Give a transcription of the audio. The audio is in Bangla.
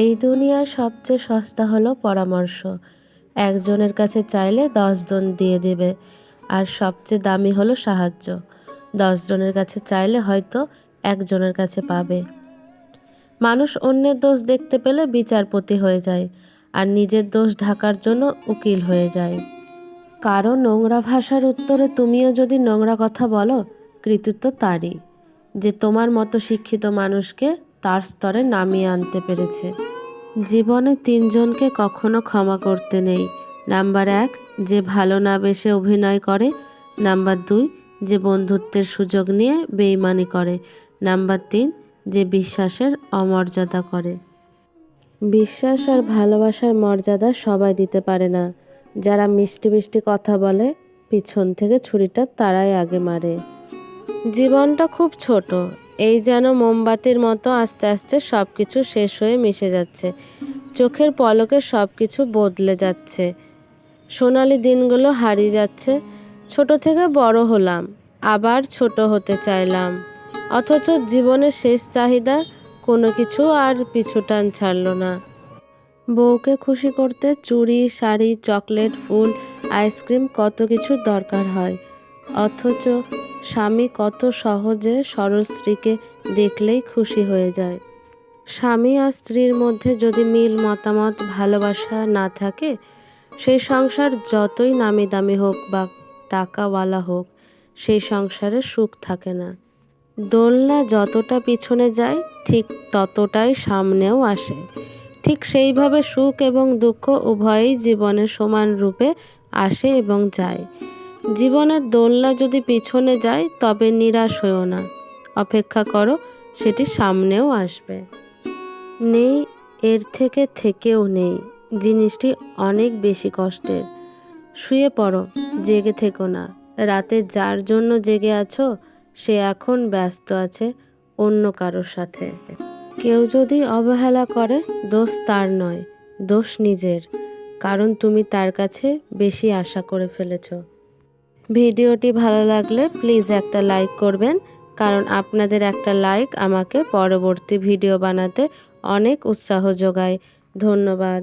এই দুনিয়ার সবচেয়ে সস্তা হলো পরামর্শ। একজনের কাছে চাইলে দশজন দিয়ে দেবে, আর সবচেয়ে দামি হলো সাহায্য। দশজনের কাছে চাইলে হয়তো একজনের কাছে পাবে। মানুষ অন্যের দোষ দেখতে পেলে বিচারপতি হয়ে যায়, আর নিজের দোষ ঢাকার জন্য উকিল হয়ে যায়। কারও নোংরা ভাষার উত্তরে তুমিও যদি নোংরা কথা বলো, কৃতিত্ব তারই। যে তোমার মতো শিক্ষিত মানুষকে তার স্তরে নামিয়ে আনতে পেরেছে। জীবনে তিনজনকে কখনো ক্ষমা করতে নেই। নাম্বার এক, যে ভালো না বেশে অভিনয় করে। নাম্বার দুই, যে বন্ধুত্বের সুযোগ নিয়ে বেইমানি করে। নাম্বার তিন, যে বিশ্বাসের অমর্যাদা করে। বিশ্বাস আর ভালোবাসার মর্যাদা সবাই দিতে পারে না। যারা মিষ্টি মিষ্টি কথা বলে, পিছন থেকে ছুরিটা তারাই আগে মারে। জীবনটা খুব ছোট এই যেন মোমবাতির মতো আস্তে আস্তে সব কিছু শেষ হয়ে মিশে যাচ্ছে। চোখের পলকে সব কিছু বদলে যাচ্ছে। সোনালি দিনগুলো হারিয়ে যাচ্ছে। ছোট থেকে বড় হলাম, আবার ছোট হতে চাইলাম। অথচ জীবনের শেষ চাহিদা কোনো কিছু আর পিছুটান ছাড়লো না। বউকে খুশি করতে চুড়ি, শাড়ি, চকলেট, ফুল, আইসক্রিম কত কিছু দরকার হয়। অথচ স্বামী কত সহজে সরল স্ত্রীকে দেখলেই খুশি হয়ে যায়। স্বামী আর স্ত্রীর মধ্যে যদি মিল, মতামত, ভালোবাসা না থাকে, সেই সংসার যতই নামি দামি হোক বা টাকাওয়ালা হোক, সেই সংসারে সুখ থাকে না। দোলনা যতটা পিছনে যায়, ঠিক ততটাই সামনেও আসে। ঠিক সেইভাবে সুখ এবং দুঃখ উভয়ই জীবনে সমান রূপে আসে এবং যায়। জীবনের দোলনা যদি পিছনে যায়, তবে নিরাশ হয়েও না। অপেক্ষা করো, সেটি সামনেও আসবে। নেই, এর থেকে থেকেও নেই। জিনিসটি অনেক বেশি কষ্টের। শুয়ে পড়ো, জেগে থেকো না। রাতে যার জন্য জেগে আছো, সে এখন ব্যস্ত আছে অন্য কারোর সাথে। কেউ যদি অবহেলা করে, দোষ তার নয়, দোষ নিজের। কারণ তুমি তার কাছে বেশি আশা করে ফেলেছ। ভিডিওটি ভালো লাগলে প্লিজ একটা লাইক করবেন, কারণ আপনাদের একটা লাইক আমাকে পরবর্তী ভিডিও বানাতে অনেক উৎসাহ যোগায়। ধন্যবাদ।